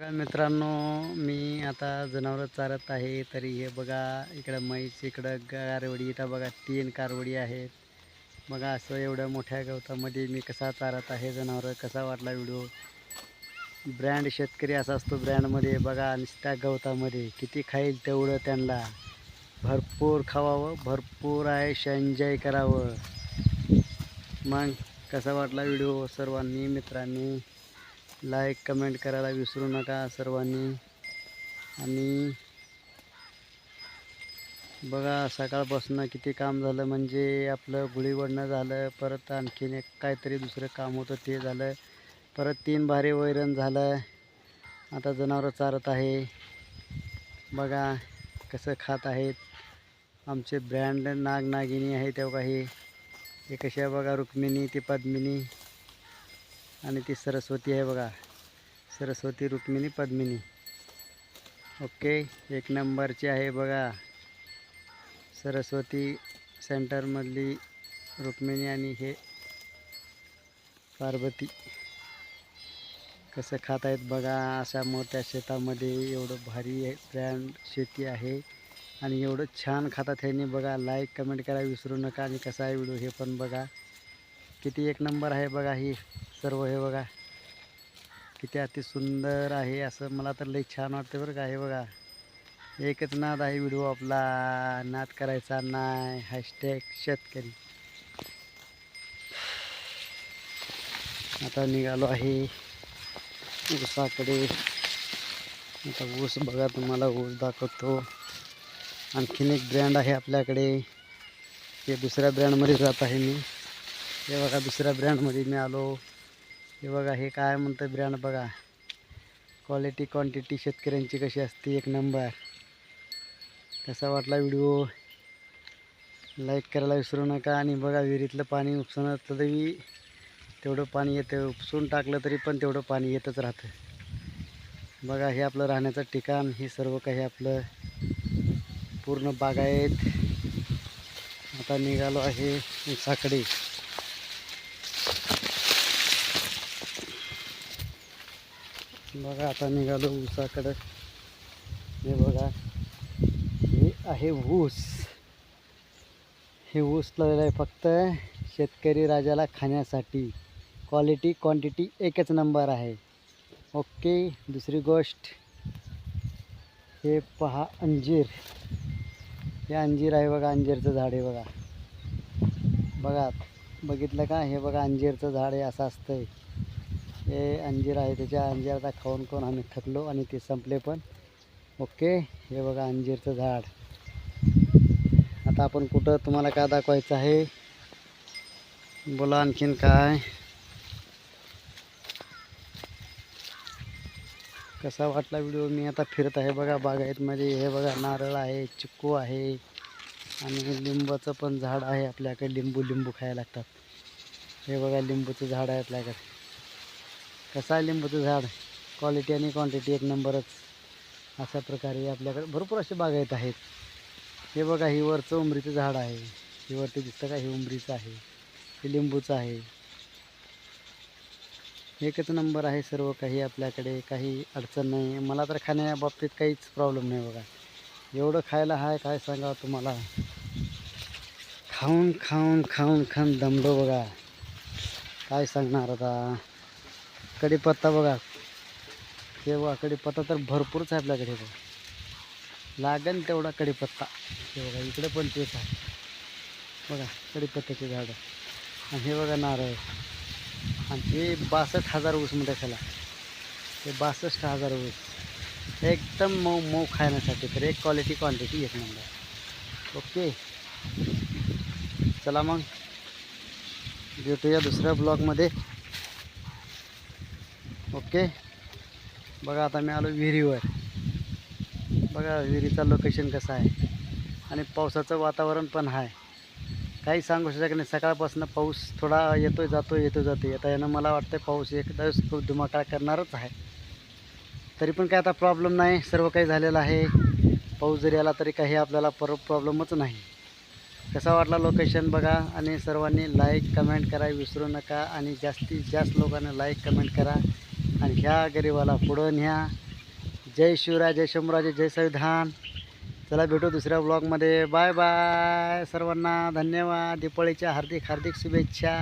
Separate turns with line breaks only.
मित्रांनो मी आता जनावरं चारत आहे. तरी हे बघा इकडं म्हैस इकडं कारवडी इथं बघा तीन कारवडी आहेत. बघा असं एवढ्या मोठ्या गवतामध्ये मी कसा चारत आहे जनावरं कसा वाटला व्हिडिओ. ब्रँड शेतकरी असा असतो ब्रँडमध्ये. बघा नुसत्या गवतामध्ये किती खाईल तेवढं त्यांना. भरपूर खावावं भरपूर आहे एन्जॉय करावं. मग कसा वाटला व्हिडिओ सर्वांनी मित्रांनी? लाईक कमेंट करायला विसरू नका सर्वांनी. आणि बघा सकाळपासून किती काम झालं म्हणजे आपलं गुढीवडणं झालं परत आणखीन एक काहीतरी दुसरं काम होतं ते झालं. परत तीन भारी वैरण झालं. आता जनावरं चारत आहे. बघा कसं खात आहेत. आमचे ब्रँड नागनागिनी आहे तेव्हा हे हे बघा रुक्मिणी ती पद्मिनी. आणि ती सरस्वती आहे बघा. सरस्वती रुक्मिणी पद्मिनी. ओके एक नंबरची आहे बघा. सरस्वती सेंटरमधली रुक्मिणी आणि हे पार्वती. कसं खात आहेत बघा अशा मोठ्या शेतामध्ये एवढं भारी ब्रँड शेती आहे आणि एवढं छान खातात ह्यांनी बघा. लाईक कमेंट करायला विसरू नका आणि कसा आहे व्हिडिओ हे पण बघा. किती एक नंबर आहे बघा ही सर्व हे बघा. किती अति सुंदर आहे असं मला तर लई छान वाटतं बरं का. हे बघा. एकच नाद आहे व्हिडिओ आपला. नाद करायचा नाही. हॅशटॅग शेतकरी. आता निघालो आहे ऊसाकडे. आता ऊस बघा तुम्हाला ऊस दाखवतो. आणखीन एक ब्रँड आहे आपल्याकडे. हे दुसऱ्या ब्रँडमध्ये जात आहे मी. हे बघा दुसऱ्या ब्रँडमध्ये मी आलो. हे बघा हे काय म्हणतं ब्रँड बघा. क्वालिटी क्वांटिटी शेतकऱ्यांची कशी असते एक नंबर कसा वाटला व्हिडिओ लाईक करायला विसरू नका आणि बघा विहिरीतलं पाणी उपसून असलं तरी तेवढं पाणी येतं उपसून टाकलं तरी पण तेवढं पाणी येतच राहतं. बघा हे आपलं राहण्याचं ठिकाण हे सर्व काही आपलं पूर्ण बागायत आता निघालो आहे उसाकडे बघा आता निघालो ऊसाकडं. हे बघा हे आहे ऊस. हे ऊस लावलेलं आहे फक्त शेतकरी राजाला खाण्यासाठी. क्वालिटी क्वांटिटी एकच नंबर आहे. ओके दुसरी गोष्ट. हे पहा अंजीर. हे अंजीर आहे बघा अंजीरचं झाड आहे बघा. बघा बघितलं का? हे बघा अंजीरचं झाड आहे असं असतंय. हे अंजीर आहे त्याच्या अंजीर आता खाऊन खाऊन आम्ही थकलो आणि ते संपले पण. ओके हे बघा अंजीरचं झाड. आता आपण कुठं तुम्हाला काय दाखवायचं आहे? बोला आणखीन काय? कसा वाटला व्हिडिओ? मी आता फिरत आहे बघा बागायतमध्ये. हे बघा नारळ आहे चिक्कू आहे आणि लिंबाचं पण झाड आहे आपल्याकडे. लिंबू लिंबू खायला लागतात. हे बघा लिंबूचं झाड आहे आपल्याकडे. कसं आहे लिंबूचं झाड? क्वालिटी आणि क्वांटिटी एक नंबरच अशा प्रकारे आपल्याकडे भरपूर असे बागायत आहेत. हे बघा ही वरचं उमरीचं झाड आहे. हे वरती दिसतं का? हे उमरीचं आहे. हे लिंबूचं आहे. एकच नंबर आहे सर्व. काही आपल्याकडे काही अडचण नाही. मला तर खाण्या बाबतीत काहीच प्रॉब्लेम नाही बघा. एवढं खायला आहे काय सांगावं तुम्हाला? खाऊन खाऊन खाऊन खाऊन दमलो बघा. काय सांगणार आता? कढीपत्ता बघा. हे बघा कढीपत्ता तर भरपूरच आहे आपल्याकडे बघा. लागेल तेवढा कढीपत्ता हे बघा इकडे पण तेच आहे. बघा कढीपत्त्याचे झाडं. आणि हे बघा नारळ. आणि हे बासष्ट हजार ऊसमध्ये त्याला. हे बासष्ट हजार ऊस. एकदम मऊ मऊ खाण्यासाठी तर एक क्वालिटी क्वांटिटी एक नंबर ओके. चला मग. भेटूया दुसऱ्या ब्लॉगमध्ये ओके. बघा आता मी आलो विहिरीवर. बघा विहिरीचं लोकेशन कसं आहे. आणि पावसाचं वातावरण पण आहे. काही सांगू शकत नाही. सकाळपासून पाऊस थोडा येतो जातो येतो जातो आता यानं मला वाटतं पाऊस एकदा खूप धुमाकाळ करणारच आहे. तरी पण काय आता प्रॉब्लेम नाही. सर्व काही झालेलं आहे. पाऊस जरी आला तरी काही आपल्याला पर प्रॉब्लेमच नाही. कसा वाटला लोकेशन बघा. आणि सर्वांनी लाईक कमेंट करा. विसरू नका. आणि जास्तीत जास्त लोकांना लाईक कमेंट करा. आणि ह्या गरिबाला पुढं न्या. जय शिवराय जय शंभराजे जय संविधान. चला भेटू दुसऱ्या ब्लॉगमध्ये. Bye bye. सर्वांना धन्यवाद. दीपाळीच्या हार्दिक हार्दिक शुभेच्छा.